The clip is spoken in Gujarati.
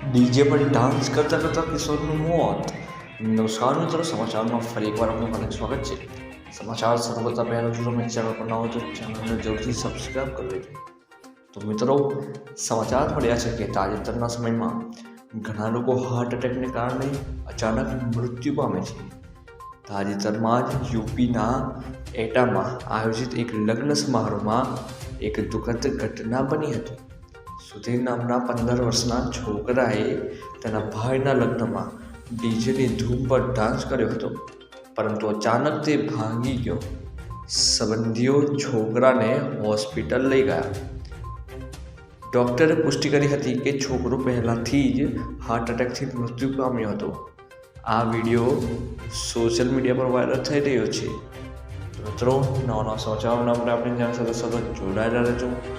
ડીજે પર ડાન્સ કરતા કરતા કિશોરનું મોત. નમસ્કાર મિત્રો, સમાચારમાં ફરી એકવાર આપનું હાર્દિક સ્વાગત છે. સમાચાર શરૂ કરતા પહેલાં જો તમે ચેનલ પર ના હો તો ચેનલને જરૂરથી સબસ્ક્રાઈબ કરી લેજો. તો મિત્રો, સમાચાર મળ્યા છે કે તાજેતરના સમયમાં ઘણા લોકો હાર્ટ એટેકને કારણે અચાનક મૃત્યુ પામે છે. તાજેતરમાં જ યુપીના એટામાં આયોજિત એક લગ્ન સમારોહમાં એક દુઃખદ ઘટના બની હતી. સુધીર નામના પંદર વર્ષના છોકરાએ તેના ભાઈના લગ્નમાં ડીજેની ધૂમ પર ડાન્સ કર્યો હતો. પરંતુ અચાનક તે ભાંગી ગયો. સંબંધીઓ છોકરાને હોસ્પિટલ લઈ ગયા. ડૉક્ટરે પુષ્ટિ કરી હતી કે છોકરો પહેલાંથી જ હાર્ટ એટેકથી મૃત્યુ પામ્યો હતો. આ વીડિયો સોશિયલ મીડિયા પર વાયરલ થઈ રહ્યો છે. મિત્રો, નવા નવા સમાચારોના આપણે આપણી સાથે સતત જોડાયેલા રહેજો.